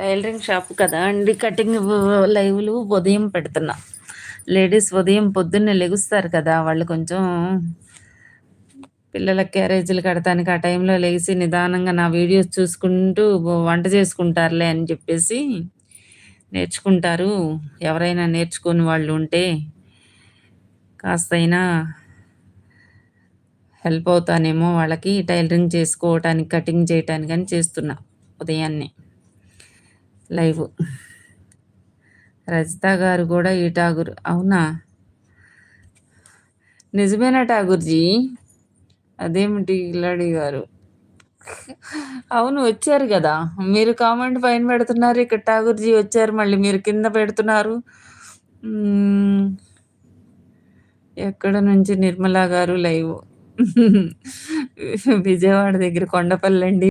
Tailoring shop కదా అండి cutting లైవ్లు ఉదయం పెడుతున్నా. లేడీస్ ఉదయం పొద్దున్నే లెగుస్తారు కదా వాళ్ళు కొంచెం పిల్లల క్యారేజీలు కడతానికి ఆ టైంలో లేచి నిదానంగా నా వీడియోస్ చూసుకుంటూ వంట చేసుకుంటారులే అని చెప్పేసి నేర్చుకుంటారు. ఎవరైనా నేర్చుకుని వాళ్ళు ఉంటే కాస్తైనా హెల్ప్ అవుతానేమో వాళ్ళకి టైలరింగ్ చేసుకోవటానికి కటింగ్ చేయటానికి అని చేస్తున్నా ఉదయాన్నే. లైవ్. రజిత గారు కూడా ఈ ఠాగూర్ అవునా? నిజమేనా ఠాగూర్జీ? అదేమిటి ఇల్లాడి గారు? అవును వచ్చారు కదా. మీరు కామెంట్ పైన పెడుతున్నారు ఇక్కడ ఠాగూర్జీ వచ్చారు మళ్ళీ మీరు కింద పెడుతున్నారు. ఎక్కడ నుంచి నిర్మలా గారు లైవ్? విజయవాడ దగ్గర కొండపల్లి అండి.